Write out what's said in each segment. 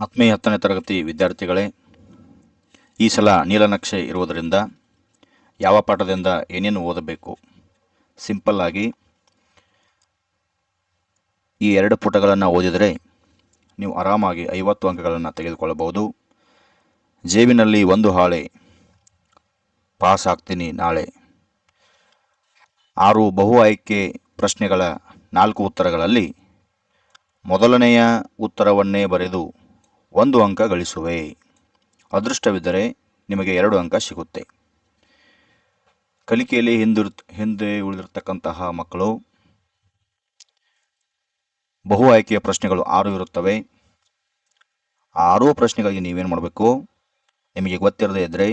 ಆತ್ಮೀಯ ಹತ್ತನೇ ತರಗತಿ ವಿದ್ಯಾರ್ಥಿಗಳೇ, ಈ ಸಲ ನೀಲನಕ್ಷೆ ಇರುವುದರಿಂದ ಯಾವ ಪಾಠದಿಂದ ಏನೇನು ಓದಬೇಕು? ಸಿಂಪಲ್ ಆಗಿ ಈ ಎರಡು ಪುಟಗಳನ್ನು ಓದಿದರೆ ನೀವು ಆರಾಮಾಗಿ ಐವತ್ತು ಅಂಕಗಳನ್ನು ತೆಗೆದುಕೊಳ್ಳಬಹುದು. ಜೇಬಿನಲ್ಲಿ ಒಂದು ಹಾಳೆ, ಪಾಸ್ ಆಗ್ತೀನಿ ನಾಳೆ. ಆರು ಬಹು ಆಯ್ಕೆ ಪ್ರಶ್ನೆಗಳ ನಾಲ್ಕು ಉತ್ತರಗಳಲ್ಲಿ ಮೊದಲನೆಯ ಉತ್ತರವನ್ನೇ ಬರೆದು ಒಂದು ಅಂಕ ಗಳಿಸುವೆ. ಅದೃಷ್ಟವಿದ್ದರೆ ನಿಮಗೆ ಎರಡು ಅಂಕ ಸಿಗುತ್ತೆ. ಕಲಿಕೆಯಲ್ಲಿ ಹಿಂದಿರ್ ಹಿಂದೆ ಉಳಿದಿರತಕ್ಕಂತಹ ಮಕ್ಕಳು, ಬಹು ಆಯ್ಕೆಯ ಪ್ರಶ್ನೆಗಳು ಆರು ಇರುತ್ತವೆ. ಆರೂ ಪ್ರಶ್ನೆಗಳಿಗೆ ನೀವೇನು ಮಾಡಬೇಕು? ನಿಮಗೆ ಗೊತ್ತಿರದೇ ಇದ್ದರೆ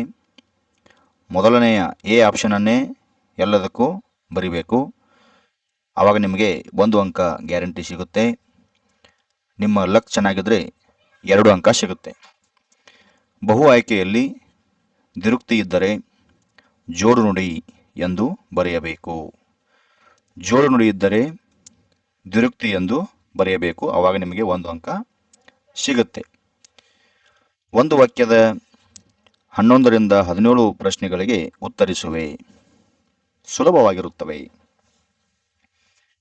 ಮೊದಲನೆಯ ಎ ಆಪ್ಷನನ್ನೇ ಎಲ್ಲದಕ್ಕೂ ಬರಿಬೇಕು. ಆವಾಗ ನಿಮಗೆ ಒಂದು ಅಂಕ ಗ್ಯಾರಂಟಿ ಸಿಗುತ್ತೆ. ನಿಮ್ಮ ಲಕ್ ಚೆನ್ನಾಗಿದ್ದರೆ ಎರಡು ಅಂಕ ಸಿಗುತ್ತೆ. ಬಹು ಆಯ್ಕೆಯಲ್ಲಿ ದಿರುಕ್ತಿ ಇದ್ದರೆ ಜೋಡು ನುಡಿ ಎಂದು ಬರೆಯಬೇಕು. ಜೋಡು ನುಡಿ ಇದ್ದರೆ ದಿರುಕ್ತಿ ಎಂದು ಬರೆಯಬೇಕು. ಆವಾಗ ನಿಮಗೆ ಒಂದು ಅಂಕ ಸಿಗುತ್ತೆ. ಒಂದು ವಾಕ್ಯದ ಹನ್ನೊಂದರಿಂದ ಹದಿನೇಳು ಪ್ರಶ್ನೆಗಳಿಗೆ ಉತ್ತರಿಸುವೆ. ಸುಲಭವಾಗಿರುತ್ತವೆ.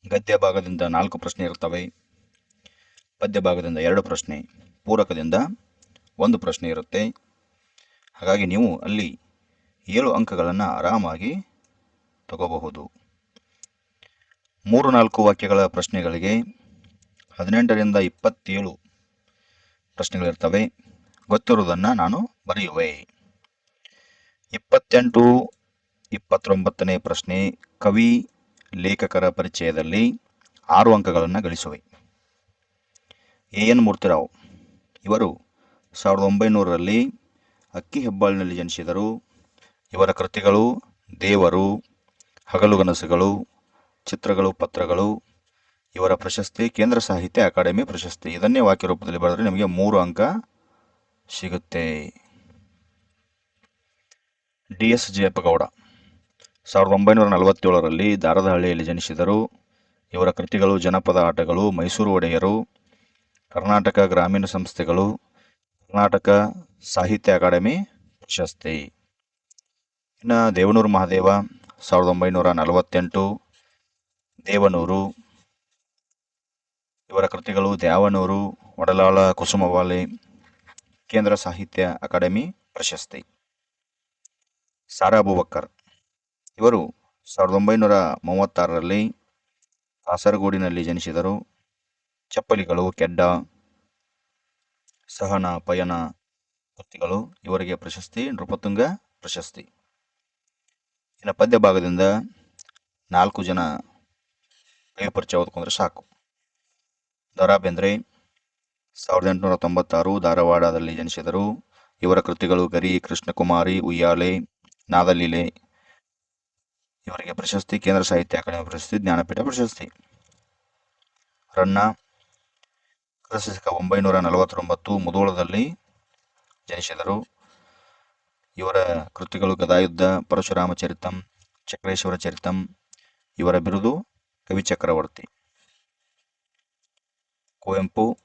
ಗದ್ಯ ಭಾಗದಿಂದ ನಾಲ್ಕು ಪ್ರಶ್ನೆ ಇರುತ್ತವೆ. ಪದ್ಯ ಭಾಗದಿಂದ ಎರಡು ಪ್ರಶ್ನೆ. ಪೂರಕದಿಂದ ಒಂದು ಪ್ರಶ್ನೆ ಇರುತ್ತೆ. ಹಾಗಾಗಿ ನೀವು ಅಲ್ಲಿ ಏಳು ಅಂಕಗಳನ್ನು ಆರಾಮಾಗಿ ತಗೋಬಹುದು. ಮೂರು ನಾಲ್ಕು ವಾಕ್ಯಗಳ ಪ್ರಶ್ನೆಗಳಿಗೆ ಹದಿನೆಂಟರಿಂದ ಇಪ್ಪತ್ತೇಳು ಪ್ರಶ್ನೆಗಳಿರ್ತವೆ. ಗೊತ್ತಿರುವುದನ್ನು ನಾನು ಬರೆಯುವೆ. ಇಪ್ಪತ್ತೆಂಟು, ಇಪ್ಪತ್ತೊಂಬತ್ತನೇ ಪ್ರಶ್ನೆ, ಕವಿ, ಲೇಖಕರ ಪರಿಚಯದಲ್ಲಿ ಆರು ಅಂಕಗಳನ್ನು ಗಳಿಸುವೆ. A N Murthy Rao. ಇವರು ಸಾವಿರದ ಒಂಬೈನೂರರಲ್ಲಿ ಅಕ್ಕಿ ಹೆಬ್ಬಾಳಿನಲ್ಲಿ ಜನಿಸಿದರು. ಇವರ ಕೃತಿಗಳು ದೇವರು, ಹಗಲುಗನಸುಗಳು, ಚಿತ್ರಗಳು, ಪತ್ರಗಳು, ಇವರ ಪ್ರಶಸ್ತಿ ಕೇಂದ್ರ ಸಾಹಿತ್ಯ ಅಕಾಡೆಮಿ ಪ್ರಶಸ್ತಿ. ಇದನ್ನೇ ವಾಕ್ಯ ರೂಪದಲ್ಲಿ ಬರೆದರೆ ನಿಮಗೆ ಮೂರು ಅಂಕ ಸಿಗುತ್ತೆ. ಡಿ ಎಸ್ ಜಯಪ್ಪಗೌಡ ಸಾವಿರದ ಒಂಬೈನೂರ ನಲವತ್ತೇಳರಲ್ಲಿ ದಾರದಹಳ್ಳಿಯಲ್ಲಿ ಜನಿಸಿದರು. ಇವರ ಕೃತಿಗಳು ಜನಪದ ಆಟಗಳು, ಮೈಸೂರು ಒಡೆಯರು ಕರ್ನಾಟಕ ಗ್ರಾಮೀಣ ಸಂಸ್ಥೆಗಳು, ಕರ್ನಾಟಕ ಸಾಹಿತ್ಯ ಅಕಾಡೆಮಿ ಪ್ರಶಸ್ತಿ. ಇನ್ನು ದೇವನೂರು ಮಹಾದೇವ, ಸಾವಿರದ ಒಂಬೈನೂರ ನಲವತ್ತೆಂಟು, ದೇವನೂರು. ಇವರ ಕೃತಿಗಳು ದ್ಯಾವನೂರು ಒಡಲಾಳ ಕುಸುಮವಾಲೆ, ಕೇಂದ್ರ ಸಾಹಿತ್ಯ ಅಕಾಡೆಮಿ ಪ್ರಶಸ್ತಿ. ಸಾರಾ ಅಬೂಬಕ್ಕರ್. ಇವರು ಸಾವಿರದ ಒಂಬೈನೂರ ಮೂವತ್ತಾರರಲ್ಲಿ ಕಾಸರಗೋಡಿನಲ್ಲಿ ಜನಿಸಿದರು. ಚಪ್ಪಲಿಗಳು, ಕೆಡ್ಡ, ಸಹನ, ಪಯನ ಕೃತಿಗಳು ಇವರಿಗೆ ಪ್ರಶಸ್ತಿ, ನೃಪತುಂಗ ಪ್ರಶಸ್ತಿ. ಇನ್ನು ಪದ್ಯ ಭಾಗದಿಂದ ನಾಲ್ಕು ಜನ ಕವಿ ಪರಿಚಯ ಓದ್ಕೊಂಡ್ರೆ ಸಾಕು. ದರಾ ಬೇಂದ್ರೆ ಸಾವಿರದ ಎಂಟುನೂರ ತೊಂಬತ್ತಾರು ಧಾರವಾಡದಲ್ಲಿ ಜನಿಸಿದರು. ಇವರ ಕೃತಿಗಳು ಗರಿ, ಕೃಷ್ಣಕುಮಾರಿ, ಉಯ್ಯಾಲೆ, ನಾದಲೀಲೆ. ಇವರಿಗೆ ಪ್ರಶಸ್ತಿ, ಕೇಂದ್ರ ಸಾಹಿತ್ಯ ಅಕಾಡೆಮಿ ಪ್ರಶಸ್ತಿ, ಜ್ಞಾನಪೀಠ ಪ್ರಶಸ್ತಿ. ರನ್ನ ಕ್ರಿಸ್ತಶಕ ಒಂಬೈನೂರ ನಲವತ್ತೊಂಬತ್ತು ಮುದೋಳದಲ್ಲಿ ಜನಿಸಿದರು ಇವರ ಕೃತಿಗಳು ಗದಾಯುದ್ಧ, ಪರಶುರಾಮ ಚರಿತಂ, ಚಕ್ರೇಶ್ವರ ಚರಿತಂ, ಇವರ ಬಿರುದು ಕವಿ ಚಕ್ರವರ್ತಿ. ಕುವೆಂಪು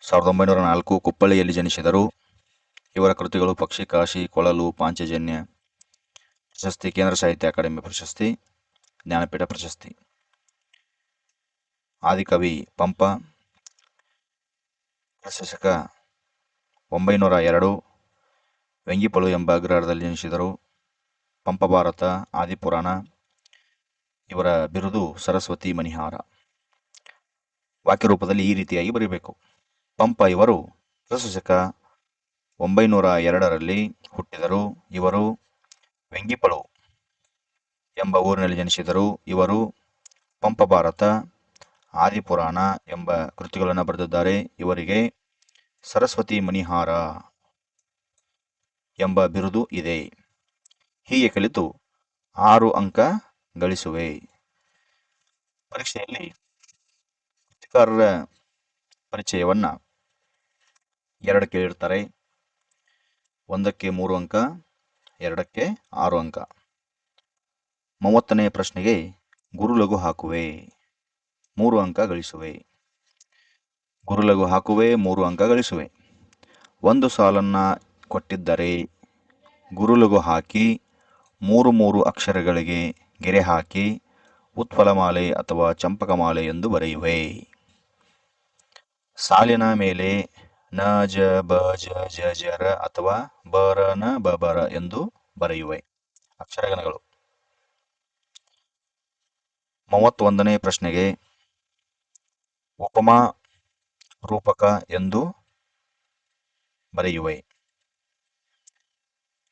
ಸಾವಿರದ ಒಂಬೈನೂರ ನಾಲ್ಕು ಕುಪ್ಪಳ್ಳಿಯಲ್ಲಿ ಜನಿಸಿದರು. ಇವರ ಕೃತಿಗಳು ಪಕ್ಷಿಕಾಶಿ ಕೊಳಲು, ಪಾಂಚಜನ್ಯ, ಪ್ರಶಸ್ತಿ, ಕೇಂದ್ರ ಸಾಹಿತ್ಯ ಅಕಾಡೆಮಿ ಪ್ರಶಸ್ತಿ, ಜ್ಞಾನಪೀಠ ಪ್ರಶಸ್ತಿ. ಆದಿಕವಿ ಪಂಪ ಕ್ರಿಸ್ತಶಕ ಒಂಬೈನೂರ ಎರಡು, ವೆಂಗಿಪಳು ಎಂಬ ಅಗ್ರಹಾರದಲ್ಲಿ ಜನಿಸಿದರು. ಪಂಪ ಭಾರತ ಆದಿಪುರಾಣ, ಇವರ ಬಿರುದು ಸರಸ್ವತಿ ಮಣಿಹಾರ. ವಾಕ್ಯರೂಪದಲ್ಲಿ ಈ ರೀತಿಯಾಗಿ ಬರೀಬೇಕು. ಪಂಪ ಇವರು ಕ್ರಿಸ್ತಶಕ ಒಂಬೈನೂರ ಎರಡರಲ್ಲಿ ಹುಟ್ಟಿದರು. ಇವರು ವೆಂಗಿಪಳು ಎಂಬ ಊರಿನಲ್ಲಿ ಜನಿಸಿದರು. ಇವರು ಪಂಪ ಭಾರತ ಆದಿಪುರಾಣ ಎಂಬ ಕೃತಿಗಳನ್ನು ಬರೆದಿದ್ದಾರೆ. ಇವರಿಗೆ ಸರಸ್ವತಿ ಮಣಿಹಾರ ಎಂಬ ಬಿರುದು ಇದೆ. ಹೀಗೆ ಕಲಿತು ಆರು ಅಂಕ ಗಳಿಸುವೆ. ಪರೀಕ್ಷೆಯಲ್ಲಿ ಕೃತಿಕಾರರ ಪರಿಚಯವನ್ನು ಎರಡು ಕೇಳಿರ್ತಾರೆ. ಒಂದಕ್ಕೆ ಮೂರು ಅಂಕ, ಎರಡಕ್ಕೆ ಆರು ಅಂಕ. ಮೂವತ್ತನೆಯ ಪ್ರಶ್ನೆಗೆ ಗುರು ಲಘು ಹಾಕುವೆ. ಮೂರು ಅಂಕ ಗಳಿಸುವೆ. ಗುರುಲಗು ಹಾಕುವೆ, ಮೂರು ಅಂಕ ಗಳಿಸುವೆ. ಒಂದು ಸಾಲನ್ನು ಕೊಟ್ಟಿದ್ದರೆ ಗುರುಲಗು ಹಾಕಿ, ಮೂರು ಮೂರು ಅಕ್ಷರಗಳಿಗೆ ಗೆರೆ ಹಾಕಿ ಉತ್ಪಲಮಾಲೆ ಅಥವಾ ಚಂಪಕಮಾಲೆ ಎಂದು ಬರೆಯುವೆ. ಸಾಲಿನ ಮೇಲೆ ನ, ಜ, ಬ, ಜ ಜ ಜ, ರ ಅಥವಾ ಬ, ರ, ನ, ಬ ಬ, ರ ಎಂದು ಬರೆಯುವೆ. ಅಕ್ಷರಗಣಗಳು. ಮೂವತ್ತೊಂದನೇ ಪ್ರಶ್ನೆಗೆ ಉಪಮಾ ರೂಪಕ ಎಂದು ಬರೆಯುವೆ.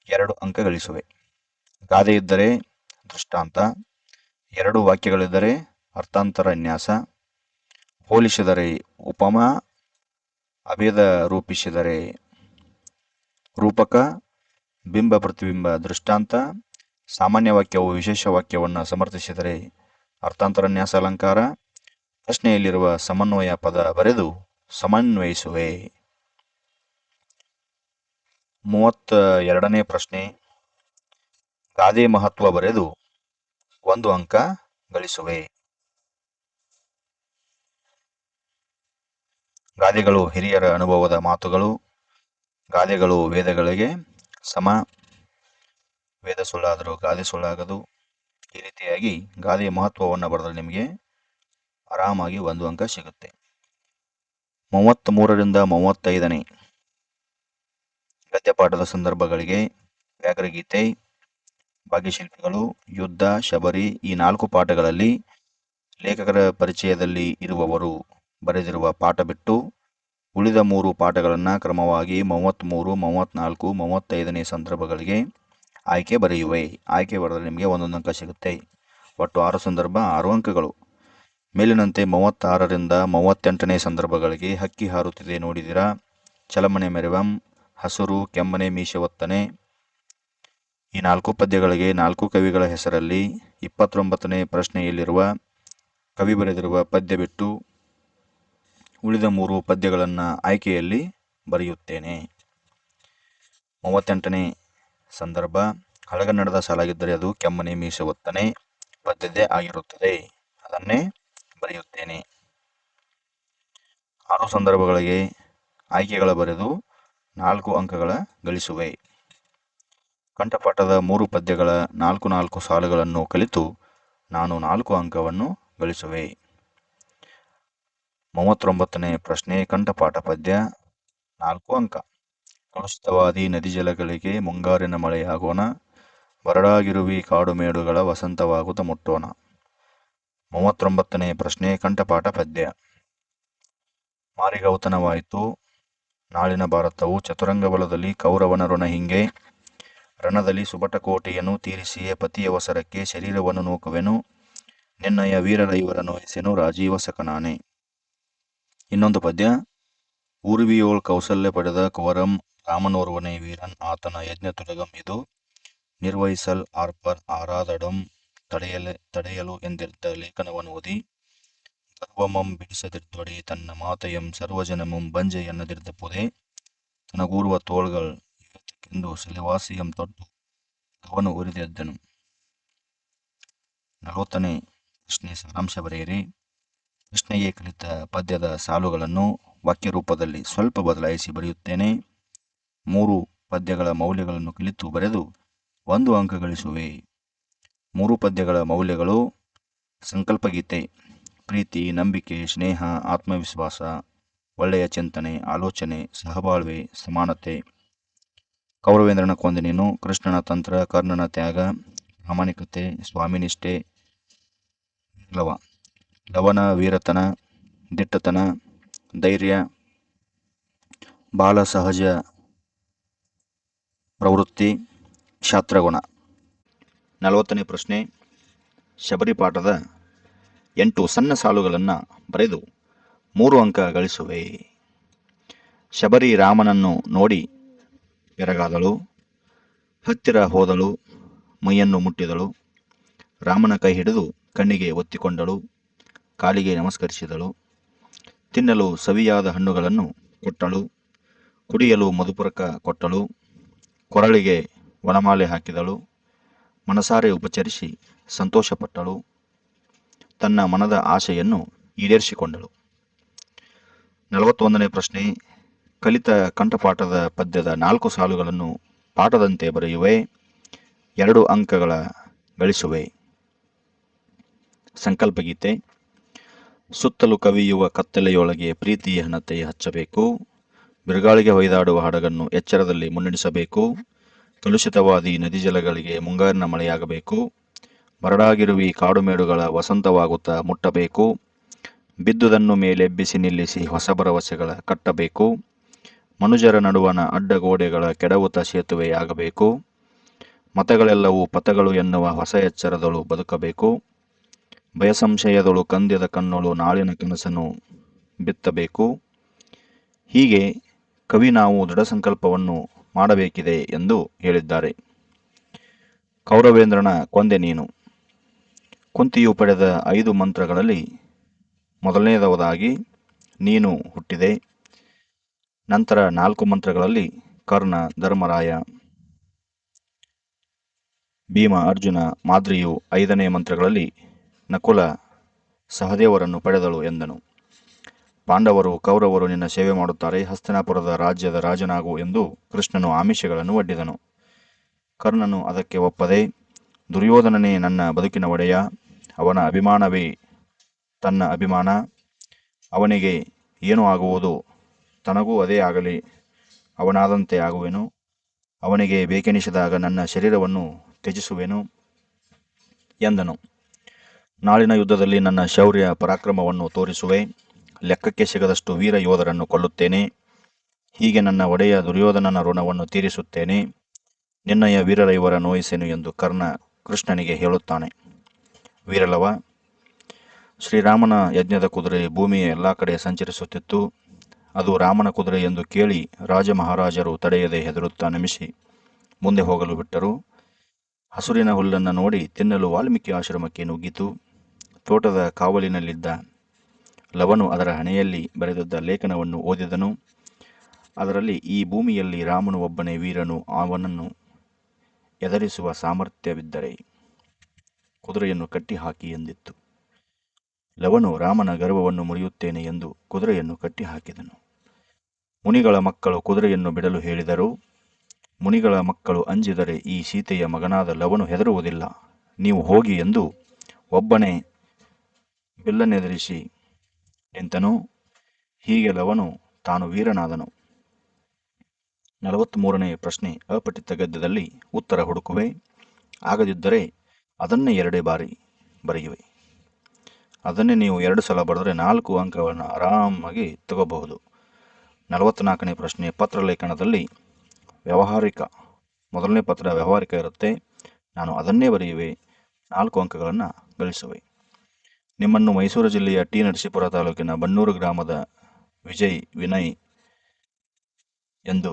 ಎರಡು ಅಂಕ ಗಳಿಸುವೆ ಗಾದೆ ಇದ್ದರೆ ದೃಷ್ಟಾಂತ, ಎರಡು ವಾಕ್ಯಗಳಿದ್ದರೆ ಅರ್ಥಾಂತರ ನ್ಯಾಸ ಹೋಲಿಸಿದರೆ ಉಪಮಾ, ಅಭೇದ ರೂಪಿಸಿದರೆ ರೂಪಕ, ಬಿಂಬ ಪ್ರತಿಬಿಂಬ ದೃಷ್ಟಾಂತ, ಸಾಮಾನ್ಯ ವಾಕ್ಯವು ವಿಶೇಷ ವಾಕ್ಯವನ್ನು ಸಮರ್ಥಿಸಿದರೆ ಅರ್ಥಾಂತರ ನ್ಯಾಸ ಅಲಂಕಾರ ಪ್ರಶ್ನೆಯಲ್ಲಿರುವ ಸಮನ್ವಯ ಪದ ಬರೆದು ಸಮನ್ವಯಿಸುವೆ. ಮೂವತ್ತ ಎರಡನೇ ಪ್ರಶ್ನೆ. ಗಾದೆ ಮಹತ್ವ ಬರೆದು ಒಂದು ಅಂಕ ಗಳಿಸುವೆ. ಗಾದೆಗಳು ಹಿರಿಯರ ಅನುಭವದ ಮಾತುಗಳು. ಗಾದೆಗಳು ವೇದಗಳಿಗೆ ಸಮ. ವೇದ ಸುಳ್ಳಾದರೂ ಗಾದೆ ಸುಳ್ಳಾಗದು. ಈ ರೀತಿಯಾಗಿ ಗಾದೆಯ ಮಹತ್ವವನ್ನು ಬರೆದ್ರೆ ನಿಮಗೆ ಆರಾಮಾಗಿ ಒಂದು ಅಂಕ ಸಿಗುತ್ತೆ. ಮೂವತ್ತ್ ಮೂರರಿಂದ ಮೂವತ್ತೈದನೇ ಗದ್ಯಪಾಠದ ಸಂದರ್ಭಗಳಿಗೆ ವ್ಯಾಘ್ರಗೀತೆ, ಭಾಗ್ಯಶಿಲ್ಪಿಗಳು, ಯುದ್ಧ, ಶಬರಿ ಈ ನಾಲ್ಕು ಪಾಠಗಳಲ್ಲಿ ಲೇಖಕರ ಪರಿಚಯದಲ್ಲಿ ಇರುವವರು ಬರೆದಿರುವ ಪಾಠ ಬಿಟ್ಟು ಉಳಿದ ಮೂರು ಪಾಠಗಳನ್ನು ಕ್ರಮವಾಗಿ ಮೂವತ್ತ್ಮೂರು ಮೂವತ್ತ್ನಾಲ್ಕು ಮೂವತ್ತೈದನೇ ಸಂದರ್ಭಗಳಿಗೆ ಆಯ್ಕೆ ಬರೆಯುವೆ. ಆಯ್ಕೆ ಬರೆದರೆ ನಿಮಗೆ ಒಂದೊಂದು ಅಂಕ ಸಿಗುತ್ತೆ. ಒಟ್ಟು ಆರು ಸಂದರ್ಭ, ಆರು ಅಂಕಗಳು. ಮೇಲಿನಂತೆ ಮೂವತ್ತಾರರಿಂದ ಮೂವತ್ತೆಂಟನೇ ಸಂದರ್ಭಗಳಿಗೆ ಹಕ್ಕಿ ಹಾರುತ್ತಿದೆ ನೋಡಿದಿರಾ? ಚಲಮನೆ ಮೆರವಂ, ಹಸುರು, ಕೆಮ್ಮನೆ, ಮೀಸೆ ಒತ್ತನೆ. ಈ ನಾಲ್ಕು ಪದ್ಯಗಳಿಗೆ ನಾಲ್ಕು ಕವಿಗಳ ಹೆಸರಲ್ಲಿ ಇಪ್ಪತ್ತೊಂಬತ್ತನೇ ಪ್ರಶ್ನೆಯಲ್ಲಿರುವ ಕವಿ ಬರೆದಿರುವ ಪದ್ಯ ಬಿಟ್ಟು ಉಳಿದ ಮೂರು ಪದ್ಯಗಳನ್ನು ಆಯ್ಕೆಯಲ್ಲಿ ಬರೆಯುತ್ತೇನೆ. ಮೂವತ್ತೆಂಟನೇ ಸಂದರ್ಭ. ಹಳಗನ್ನಡದ ಸಾಲಾಗಿದ್ದರೆ ಅದು ಕೆಮ್ಮನೆ, ಮೀಸೆ ಒತ್ತನೆ ಪದ್ಯದೇ ಆಗಿರುತ್ತದೆ. ಅದನ್ನೇ ಬರೆಯುತ್ತೇನೆ. ಆರು ಸಂದರ್ಭಗಳಿಗೆ ಆಯ್ಕೆಗಳ ಬರೆದು ನಾಲ್ಕು ಅಂಕಗಳ ಗಳಿಸುವೆ. ಕಂಠಪಾಠದ ಮೂರು ಪದ್ಯಗಳ ನಾಲ್ಕು ನಾಲ್ಕು ಸಾಲುಗಳನ್ನು ಕಲಿತು ನಾನು ನಾಲ್ಕು ಅಂಕವನ್ನು ಗಳಿಸುವೆ. ಮೂವತ್ತೊಂಬತ್ತನೇ ಪ್ರಶ್ನೆ, ಕಂಠಪಾಠ ಪದ್ಯ, ನಾಲ್ಕು ಅಂಕ. ಕಲುಷಿತವಾದಿ ನದಿ ಜಲಗಳಿಗೆ ಮುಂಗಾರಿನ ಮಳೆಯಾಗೋಣ, ಬರಡಾಗಿರುವಿ ಕಾಡು ಮೇಡುಗಳ ವಸಂತವಾಗುತ್ತ ಮುಟ್ಟೋಣ. ಮೂವತ್ತೊಂಬತ್ತನೇ ಪ್ರಶ್ನೆ ಕಂಠಪಾಠ ಪದ್ಯ. ಮಾರಿಗೌತನವಾಯಿತು. ನಾಳಿನ ಭಾರತವು ಚತುರಂಗ ಬಲದಲ್ಲಿ ಕೌರವನ ಋಣ ಹಿಂಗೆ ರಣದಲ್ಲಿ ಸುಬಟಕೋಟೆಯನ್ನು ತೀರಿಸಿಯೇ ಪತಿಯವಸರಕ್ಕೆ ಶರೀರವನ್ನು ನೂಕುವೆನು. ನಿನ್ನಯ ವೀರರೈವರ ನೋಯಿಸೆನು ರಾಜೀವ ಸಕನಾನೆ ಇನ್ನೊಂದು ಪದ್ಯ. ಊರ್ವಿಯೋಳ್ ಕೌಸಲ್ಯ ಪಡೆದ ಕುವರಂ ರಾಮನೋರ್ವನೇ ವೀರನ್ ಆತನ ಯಜ್ಞ ತುರಗಂ ಇದು. ನಿರ್ವಹಿಸಲ್ ಆರ್ಪರ್ ಆರಾದಡಂ ತಡೆಯಲೆ, ತಡೆಯಲು ಎಂದಿರ್ತ ಲೇಖನವನ್ನು ಓದಿ, ಸರ್ವಮಂ ಬಿಡಿಸದಿರ್ತೊಡೆ ತನ್ನ ಮಾತೆಯಂ ಸರ್ವಜನಮಂ ಬಂಜೆ ಎನ್ನದಿರ್ದ ಪೊದೆ, ತನಗೂರುವ ತೋಳ್ಗಳು ಇವತ್ತಕ್ಕೆಂದು ಸೆಲೆವಾಸಿಯಂ ತೊಟ್ಟು ಅವನು ಉರಿದೆದ್ದನು. ನಲವತ್ತನೇ ಪ್ರಶ್ನೆ ಸಾರಾಂಶ ಬರೆಯಿರಿ. ಪ್ರಶ್ನೆಗೆ ಕಲಿತ ಪದ್ಯದ ಸಾಲುಗಳನ್ನು ವಾಕ್ಯ ರೂಪದಲ್ಲಿ ಸ್ವಲ್ಪ ಬದಲಾಯಿಸಿ ಬರೆಯುತ್ತೇನೆ. ಮೂರು ಪದ್ಯಗಳ ಮೌಲ್ಯಗಳನ್ನು ಕಲಿತು ಬರೆದು ಒಂದು ಅಂಕ ಗಳಿಸುವೆ. ಮೂರು ಪದ್ಯಗಳ ಮೌಲ್ಯಗಳು ಸಂಕಲ್ಪಗೀತೆ, ಪ್ರೀತಿ, ನಂಬಿಕೆ, ಸ್ನೇಹ, ಆತ್ಮವಿಶ್ವಾಸ, ಒಳ್ಳೆಯ ಚಿಂತನೆ, ಆಲೋಚನೆ, ಸಹಬಾಳ್ವೆ, ಸಮಾನತೆ, ಕೌರವೇಂದ್ರನ ಕೊಂದಿನೇನು ಕೃಷ್ಣನ ತಂತ್ರ, ಕರ್ಣನ ತ್ಯಾಗ, ಪ್ರಾಮಾಣಿಕತೆ, ಸ್ವಾಮಿನಿಷ್ಠೆ, ಲವ, ಲವನ ವೀರತನ, ದಿಟ್ಟತನ, ಧೈರ್ಯ, ಬಾಲ ಸಹಜ ಪ್ರವೃತ್ತಿ ಕ್ಷಾತ್ರಗುಣ ನಲವತ್ತನೇ ಪ್ರಶ್ನೆ. ಶಬರಿಪಾಠದ ಎಂಟು ಸಣ್ಣ ಸಾಲುಗಳನ್ನು ಬರೆದು ಮೂರು ಅಂಕ ಗಳಿಸುವೆ. ಶಬರಿ ರಾಮನನ್ನು ನೋಡಿ ಎರಗಾದಳು, ಹತ್ತಿರ ಹೋದಳು, ಮೈಯನ್ನು ಮುಟ್ಟಿದಳು, ರಾಮನ ಕೈ ಹಿಡಿದು ಕಣ್ಣಿಗೆ ಒತ್ತಿಕೊಂಡಳು, ಕಾಲಿಗೆ ನಮಸ್ಕರಿಸಿದಳು, ತಿನ್ನಲು ಸವಿಯಾದ ಹಣ್ಣುಗಳನ್ನು ಕೊಟ್ಟಳು, ಕುಡಿಯಲು ಮಧುಪುರಕ ಕೊಟ್ಟಳು, ಕೊರಳಿಗೆ ವನಮಾಲೆ ಹಾಕಿದಳು ಮನಸಾರೆ ಉಪಚರಿಸಿ ಸಂತೋಷಪಟ್ಟಳು. ತನ್ನ ಮನದ ಆಶೆಯನ್ನು ಈಡೇರಿಸಿಕೊಂಡಳು. ನಲವತ್ತೊಂದನೇ ಪ್ರಶ್ನೆ, ಕಲಿತ ಕಂಠಪಾಠದ ಪದ್ಯದ ನಾಲ್ಕು ಸಾಲುಗಳನ್ನು ಪಾಠದಂತೆ ಬರೆಯುವೆ, ಎರಡು ಅಂಕಗಳ ಗಳಿಸುವೆ. ಸಂಕಲ್ಪಗೀತೆ, ಸುತ್ತಲೂ ಕವಿಯುವ ಕತ್ತಲೆಯೊಳಗೆ ಪ್ರೀತಿಯ ಹಣತೆ ಹಚ್ಚಬೇಕು, ಬಿರುಗಾಳಿಗೆ ಹೊಯ್ದಾಡುವ ಹಡಗನ್ನು ಎಚ್ಚರದಲ್ಲಿ ಮುನ್ನಡೆಸಬೇಕು ಕಲುಷಿತವಾದಿ ನದಿ ಜಲಗಳಿಗೆ ಮುಂಗಾರಿನ ಮಳೆಯಾಗಬೇಕು. ಬರಡಾಗಿರುವಿ ಕಾಡುಮೇಡುಗಳ ವಸಂತವಾಗುತ್ತಾ ಮುಟ್ಟಬೇಕು. ಬಿದ್ದುದನ್ನು ಮೇಲೆಬ್ಬಿಸಿ ನಿಲ್ಲಿಸಿ ಹೊಸ ಭರವಸೆಗಳ ಕಟ್ಟಬೇಕು. ಮನುಜರ ನಡುವಣ ಅಡ್ಡಗೋಡೆಗಳ ಕೆಡವುತ ಸೇತುವೆಯಾಗಬೇಕು. ಮತಗಳೆಲ್ಲವೂ ಪಥಗಳು ಎನ್ನುವ ಹೊಸ ಎಚ್ಚರದಳು ಬದುಕಬೇಕು. ಭಯಸಂಶಯದಳು ಕಂದ್ಯದ ಕಣ್ಣೋಳು ನಾಳಿನ ಕನಸನ್ನು ಬಿತ್ತಬೇಕು. ಹೀಗೆ ಕವಿ ನಾವು ದೃಢ ಸಂಕಲ್ಪವನ್ನು ಮಾಡಬೇಕಿದೆ ಎಂದು ಹೇಳಿದ್ದಾರೆ. ಕೌರವೇಂದ್ರನ ಕೊಂದೆ ನೀನು. ಕುಂತಿಯು ಪಡೆದ ಐದು ಮಂತ್ರಗಳಲ್ಲಿ ಮೊದಲನೆಯದಾಗಿ ನೀನು ಹುಟ್ಟಿದೆ. ನಂತರ ನಾಲ್ಕು ಮಂತ್ರಗಳಲ್ಲಿ ಕರ್ಣ, ಧರ್ಮರಾಯ. ಭೀಮ, ಅರ್ಜುನ, ಮಾದ್ರಿಯು ಐದನೇ ಮಂತ್ರಗಳಲ್ಲಿ ನಕುಲ, ಸಹದೇವರನ್ನು ಪಡೆದಳು ಎಂದನು. ಪಾಂಡವರು, ಕೌರವರು ನಿನ್ನ ಸೇವೆ ಮಾಡುತ್ತಾರೆ. ಹಸ್ತನಾಪುರದ ರಾಜ್ಯದ ರಾಜನಾಗು ಎಂದು ಕೃಷ್ಣನು ಆಮಿಷಗಳನ್ನು ಒಡ್ಡಿದನು. ಕರ್ಣನು ಅದಕ್ಕೆ ಒಪ್ಪದೆ, ದುರ್ಯೋಧನನೇ ನನ್ನ ಬದುಕಿನ ಒಡೆಯ. ಅವನ ಅಭಿಮಾನವೇ ತನ್ನ ಅಭಿಮಾನ. ಅವನಿಗೆ ಏನು ಆಗುವುದು? ತನಗೂ ಅದೇ ಆಗಲಿ. ಅವನಾದಂತೆ ಆಗುವೆನು. ಅವನಿಗೆ ಬೇಕೆನಿಸಿದಾಗ ನನ್ನ ಶರೀರವನ್ನು ತ್ಯಜಿಸುವೆನು ಎಂದನು. ನಾಳಿನ ಯುದ್ಧದಲ್ಲಿ ನನ್ನ ಶೌರ್ಯ ಪರಾಕ್ರಮವನ್ನು ತೋರಿಸುವೆ. ಲೆಕ್ಕಕ್ಕೆ ಸಿಗದಷ್ಟು ವೀರ ಯೋಧರನ್ನು ಕೊಲ್ಲುತ್ತೇನೆ. ಹೀಗೆ ನನ್ನ ಒಡೆಯ ದುರ್ಯೋಧನನ ಋಣವನ್ನು ತೀರಿಸುತ್ತೇನೆ. ನಿನ್ನಯ ವೀರರೈವರ ನೋಯಿಸೆನು ಎಂದು ಕರ್ಣ ಕೃಷ್ಣನಿಗೆ ಹೇಳುತ್ತಾನೆ. ವೀರಲವ, ಶ್ರೀರಾಮನ ಯಜ್ಞದ ಕುದುರೆ ಭೂಮಿಯ ಎಲ್ಲ ಕಡೆ ಸಂಚರಿಸುತ್ತಿತ್ತು. ಅದು ರಾಮನ ಕುದುರೆ ಎಂದು ಕೇಳಿ ರಾಜ ಮಹಾರಾಜರು ತಡೆಯದೆ ಹೆದರುತ್ತಾ ನಮಿಸಿ ಮುಂದೆ ಹೋಗಲು ಬಿಟ್ಟರು. ಹಸುರಿನ ಹುಲ್ಲನ್ನು ನೋಡಿ ತಿನ್ನಲು ವಾಲ್ಮೀಕಿ ಆಶ್ರಮಕ್ಕೆ ನುಗ್ಗಿತು. ತೋಟದ ಕಾವಲಿನಲ್ಲಿದ್ದ ಲವನು ಅದರ ಹಣೆಯಲ್ಲಿ ಬರೆದಿದ್ದ ಲೇಖನವನ್ನು ಓದಿದನು. ಅದರಲ್ಲಿ ಈ ಭೂಮಿಯಲ್ಲಿ ರಾಮನು ಒಬ್ಬನೇ ವೀರನು, ಅವನನ್ನು ಎದರಿಸುವ ಸಾಮರ್ಥ್ಯವಿದ್ದರೆ ಕುದುರೆಯನ್ನು ಕಟ್ಟಿಹಾಕಿ ಎಂದಿತ್ತು. ಲವನು ರಾಮನ ಗರ್ವವನ್ನು ಮುರಿಯುತ್ತೇನೆ ಎಂದು ಕುದುರೆಯನ್ನು ಕಟ್ಟಿಹಾಕಿದನು. ಮುನಿಗಳ ಮಕ್ಕಳು ಕುದುರೆಯನ್ನು ಬಿಡಲು ಹೇಳಿದರು. ಮುನಿಗಳ ಮಕ್ಕಳು ಅಂಜಿದರೆ ಈ ಸೀತೆಯ ಮಗನಾದ ಲವನು ಹೆದರುವುದಿಲ್ಲ. ನೀವು ಹೋಗಿ ಎಂದು ಒಬ್ಬನೇ ಬಿಲ್ಲನೆದರಿಸಿ ನಿಂತನು ಹೀಗೆಲ್ಲವನು ತಾನು ವೀರನಾದನು. ನಲವತ್ತ್ಮೂರನೇ ಪ್ರಶ್ನೆ ಅಪಠಿತ ಗದ್ಯದಲ್ಲಿ ಉತ್ತರ ಹುಡುಕುವೆ. ಆಗದಿದ್ದರೆ ಅದನ್ನೇ ಎರಡೇ ಬಾರಿ ಬರೆಯುವೆ. ಅದನ್ನೇ ನೀವು ಎರಡು ಸಲ ಬರೆದರೆ ನಾಲ್ಕು ಅಂಕವನ್ನು ಆರಾಮಾಗಿ ತಗೋಬಹುದು. ನಲವತ್ತ್ನಾಲ್ಕನೇ ಪ್ರಶ್ನೆ ಪತ್ರ ಲೇಖನದಲ್ಲಿ ವ್ಯಾವಹಾರಿಕ. ಮೊದಲನೇ ಪತ್ರ ವ್ಯಾವಹಾರಿಕ ಇರುತ್ತೆ. ನಾನು ಅದನ್ನೇ ಬರೆಯುವೆ. ನಾಲ್ಕು ಅಂಕಗಳನ್ನು ಗಳಿಸುವೆ. ನಿಮ್ಮನ್ನು ಮೈಸೂರು ಜಿಲ್ಲೆಯ ಟಿ ನರಸೀಪುರ ತಾಲೂಕಿನ ಬನ್ನೂರು ಗ್ರಾಮದ ವಿಜಯ್, ವಿನಯ್ ಎಂದು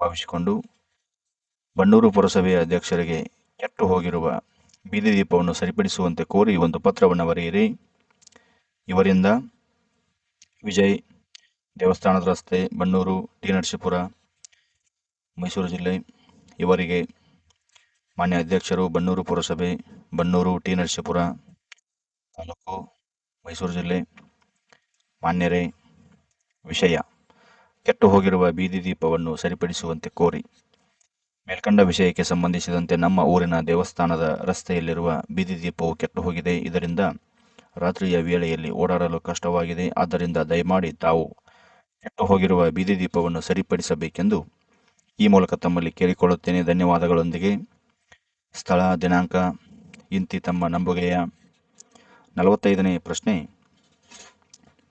ಭಾವಿಸಿಕೊಂಡು ಬನ್ನೂರು ಪುರಸಭೆಯ ಅಧ್ಯಕ್ಷರಿಗೆ ಕೆಟ್ಟು ಹೋಗಿರುವ ಬೀದಿ ದೀಪವನ್ನು ಸರಿಪಡಿಸುವಂತೆ ಕೋರಿ ಒಂದು ಪತ್ರವನ್ನು ಬರೆಯಿರಿ. ಇವರಿಂದ ವಿಜಯ್ ದೇವಸ್ಥಾನದ ರಸ್ತೆ, ಬನ್ನೂರು, ಟಿ ನರಸೀಪುರ, ಮೈಸೂರು ಜಿಲ್ಲೆ ಇವರಿಗೆ ಮಾನ್ಯ ಅಧ್ಯಕ್ಷರು, ಬನ್ನೂರು ಪುರಸಭೆ, ಬನ್ನೂರು, ಟಿ ನರಸೀಪುರ ತಾಲೂಕು ಮೈಸೂರು ಜಿಲ್ಲೆ ಮಾನ್ಯರೇ, ವಿಷಯ. ಕೆಟ್ಟು ಹೋಗಿರುವ ಬೀದಿ ದೀಪವನ್ನು ಸರಿಪಡಿಸುವಂತೆ ಕೋರಿ. ಮೇಲ್ಕಂಡ ವಿಷಯಕ್ಕೆ ಸಂಬಂಧಿಸಿದಂತೆ ನಮ್ಮ ಊರಿನ ದೇವಸ್ಥಾನದ ರಸ್ತೆಯಲ್ಲಿರುವ ಬೀದಿ ದೀಪವು ಕೆಟ್ಟು ಹೋಗಿದೆ. ಇದರಿಂದ ರಾತ್ರಿಯ ವೇಳೆಯಲ್ಲಿ ಓಡಾಡಲು ಕಷ್ಟವಾಗಿದೆ. ಆದ್ದರಿಂದ ದಯಮಾಡಿ ತಾವು ಕೆಟ್ಟು ಹೋಗಿರುವ ಬೀದಿ ದೀಪವನ್ನು ಸರಿಪಡಿಸಬೇಕೆಂದು ಈ ಮೂಲಕ ತಮ್ಮಲ್ಲಿ ಕೇಳಿಕೊಳ್ಳುತ್ತೇನೆ. ಧನ್ಯವಾದಗಳೊಂದಿಗೆ. ಸ್ಥಳ ದಿನಾಂಕ, ಇಂತಿ ತಮ್ಮ ನಂಬುಗೆಯ ನಲವತ್ತೈದನೇ ಪ್ರಶ್ನೆ.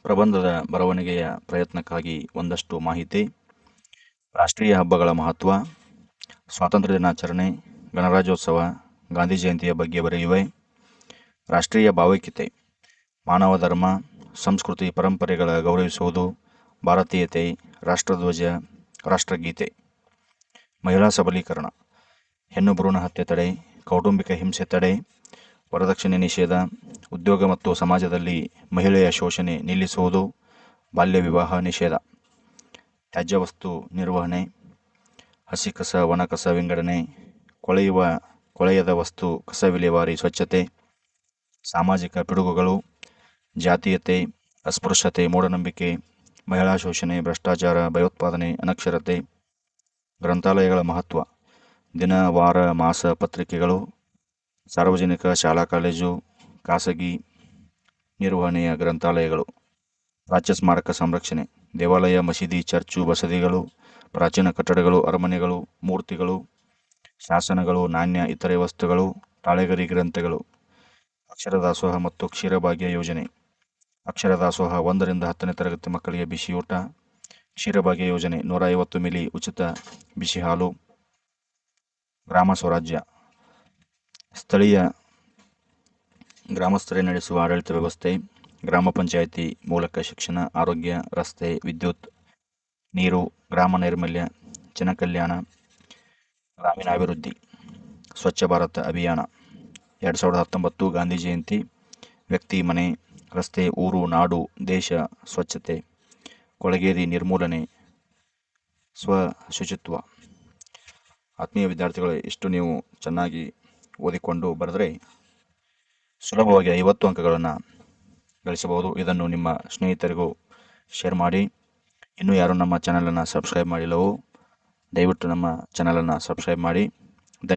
ಪ್ರಬಂಧದ ಬರವಣಿಗೆಯ ಪ್ರಯತ್ನಕ್ಕಾಗಿ ಒಂದಷ್ಟು ಮಾಹಿತಿ. ರಾಷ್ಟ್ರೀಯ ಹಬ್ಬಗಳ ಮಹತ್ವ, ಸ್ವಾತಂತ್ರ್ಯ ದಿನಾಚರಣೆ, ಗಣರಾಜ್ಯೋತ್ಸವ, ಗಾಂಧಿ ಜಯಂತಿಯ ಬಗ್ಗೆ ಬರೆಯುವೆ. ರಾಷ್ಟ್ರೀಯ ಭಾವೈಕ್ಯತೆ, ಮಾನವ ಧರ್ಮ, ಸಂಸ್ಕೃತಿ ಪರಂಪರೆಗಳ ಗೌರವಿಸುವುದು, ಭಾರತೀಯತೆ, ರಾಷ್ಟ್ರಧ್ವಜ, ರಾಷ್ಟ್ರಗೀತೆ. ಮಹಿಳಾ ಸಬಲೀಕರಣ, ಹೆಣ್ಣು ಭ್ರೂಣ ಹತ್ಯೆ ತಡೆ, ಕೌಟುಂಬಿಕ ಹಿಂಸೆ ತಡೆ ವರದಕ್ಷಿಣೆ ನಿಷೇಧ, ಉದ್ಯೋಗ ಮತ್ತು ಸಮಾಜದಲ್ಲಿ ಮಹಿಳೆಯ ಶೋಷಣೆ ನಿಲ್ಲಿಸುವುದು, ಬಾಲ್ಯ ವಿವಾಹ ನಿಷೇಧ, ತ್ಯಾಜ್ಯ ವಸ್ತು ನಿರ್ವಹಣೆ ಹಸಿ ಕಸ ಒಣ ಕಸ ವಿಂಗಡಣೆ, ಕೊಳೆಯುವ, ಕೊಳೆಯದ ವಸ್ತು ಕಸ ವಿಲೇವಾರಿ ಸ್ವಚ್ಛತೆ, ಸಾಮಾಜಿಕ ಪಿಡುಗುಗಳು, ಜಾತೀಯತೆ, ಅಸ್ಪೃಶ್ಯತೆ, ಮೂಢನಂಬಿಕೆ, ಮಹಿಳಾ ಶೋಷಣೆ, ಭ್ರಷ್ಟಾಚಾರ, ಭಯೋತ್ಪಾದನೆ, ಅನಕ್ಷರತೆ, ಗ್ರಂಥಾಲಯಗಳ ಮಹತ್ವ, ದಿನ, ವಾರ, ಮಾಸ, ಪತ್ರಿಕೆಗಳು ಸಾರ್ವಜನಿಕ ಶಾಲಾ, ಕಾಲೇಜು, ಖಾಸಗಿ ನಿರ್ವಹಣೆಯ ಗ್ರಂಥಾಲಯಗಳು, ರಾಜ್ಯ ಸ್ಮಾರಕ ಸಂರಕ್ಷಣೆ, ದೇವಾಲಯ, ಮಸೀದಿ, ಚರ್ಚು, ಬಸದಿಗಳು, ಪ್ರಾಚೀನ ಕಟ್ಟಡಗಳು, ಅರಮನೆಗಳು, ಮೂರ್ತಿಗಳು, ಶಾಸನಗಳು, ನಾಣ್ಯ, ಇತರೆ ವಸ್ತುಗಳು, ತಾಳೆಗರಿ ಗ್ರಂಥಗಳು ಅಕ್ಷರ ದಾಸೋಹ ಮತ್ತು ಕ್ಷೀರಭಾಗ್ಯ ಯೋಜನೆ. ಅಕ್ಷರ ದಾಸೋಹ ಒಂದರಿಂದ ಹತ್ತನೇ ತರಗತಿ ಮಕ್ಕಳಿಗೆ ಬಿಸಿಯೂಟ, ಕ್ಷೀರಭಾಗ್ಯ ಯೋಜನೆ ನೂರ ಐವತ್ತು ಮಿಲಿ ಉಚಿತ ಬಿಸಿ ಹಾಲು ಗ್ರಾಮ ಸ್ವರಾಜ್ಯ. ಸ್ಥಳೀಯ ಗ್ರಾಮಸ್ಥರೇ ನಡೆಸುವ ಆಡಳಿತ ವ್ಯವಸ್ಥೆ, ಗ್ರಾಮ ಪಂಚಾಯಿತಿ ಮೂಲಕ ಶಿಕ್ಷಣ, ಆರೋಗ್ಯ, ರಸ್ತೆ, ವಿದ್ಯುತ್, ನೀರು, ಗ್ರಾಮ ನೈರ್ಮಲ್ಯ, ಜನಕಲ್ಯಾಣ ಗ್ರಾಮೀಣಾಭಿವೃದ್ಧಿ ಸ್ವಚ್ಛ ಭಾರತ ಅಭಿಯಾನ. ಎರಡು ಸಾವಿರದ ಹತ್ತೊಂಬತ್ತು ಗಾಂಧಿ ಜಯಂತಿ, ವ್ಯಕ್ತಿ, ಮನೆ, ರಸ್ತೆ, ಊರು, ನಾಡು, ದೇಶ, ಸ್ವಚ್ಛತೆ, ಕೊಳಗೇರಿ ನಿರ್ಮೂಲನೆ ಸ್ವ ಶುಚಿತ್ವ ಆತ್ಮೀಯ ವಿದ್ಯಾರ್ಥಿಗಳು, ಇಷ್ಟು ನೀವು ಚೆನ್ನಾಗಿ ಓದಿಕೊಂಡು ಬರೆದರೆ ಸುಲಭವಾಗಿ ಐವತ್ತು ಅಂಕಗಳನ್ನು ಗಳಿಸಬಹುದು. ಇದನ್ನು ನಿಮ್ಮ ಸ್ನೇಹಿತರಿಗೂ ಶೇರ್ ಮಾಡಿ. ಇನ್ನೂ ಯಾರು ನಮ್ಮ ಚಾನಲನ್ನು ಸಬ್ಸ್ಕ್ರೈಬ್ ಮಾಡಿಲ್ಲವೋ ದಯವಿಟ್ಟು ನಮ್ಮ ಚಾನಲನ್ನು ಸಬ್ಸ್ಕ್ರೈಬ್ ಮಾಡಿ.